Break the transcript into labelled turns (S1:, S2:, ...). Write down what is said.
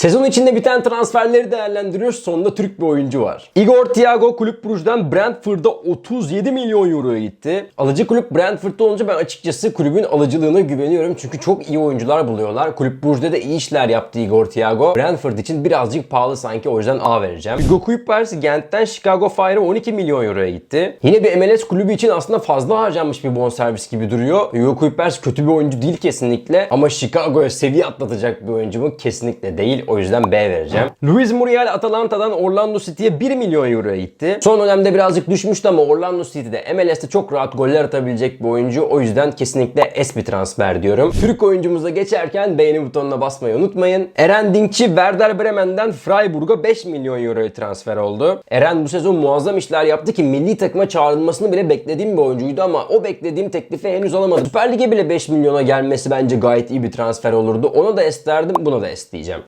S1: Sezon içinde biten transferleri değerlendiriyoruz. Sonunda Türk bir oyuncu var. Igor Thiago kulüp Brugge'den Brentford'a 37 milyon euroya gitti. Alıcı kulüp Brentford'da olunca ben açıkçası kulübün alıcılığına güveniyorum. Çünkü çok iyi oyuncular buluyorlar. Kulüp Brugge'de de iyi işler yaptı Igor Thiago. Brentford için birazcık pahalı sanki o yüzden A vereceğim. Hugo Kuipers Gent'ten Chicago Fire'a 12 milyon euroya gitti. Yine bir MLS kulübü için aslında fazla harcanmış bir bonservis gibi duruyor. Hugo Kuipers kötü bir oyuncu değil kesinlikle ama Chicago'ya seviye atlatacak bir oyuncu mu? Kesinlikle değil. O yüzden B vereceğim. Luis Muriel Atalanta'dan Orlando City'ye 1 milyon euroya gitti. Son dönemde birazcık düşmüştü ama Orlando City'de MLS'te çok rahat goller atabilecek bir oyuncu. O yüzden kesinlikle S bir transfer diyorum. Türk oyuncumuza geçerken beğeni butonuna basmayı unutmayın. Eren Dinkçi Werder Bremen'den Freiburg'a 5 milyon euroya transfer oldu. Eren bu sezon muazzam işler yaptı ki milli takıma çağrılmasını bile beklediğim bir oyuncuydu ama o beklediğim teklifi henüz alamadım. Süper Lig'e bile 5 milyona gelmesi bence gayet iyi bir transfer olurdu. Ona da S derdim, buna da S.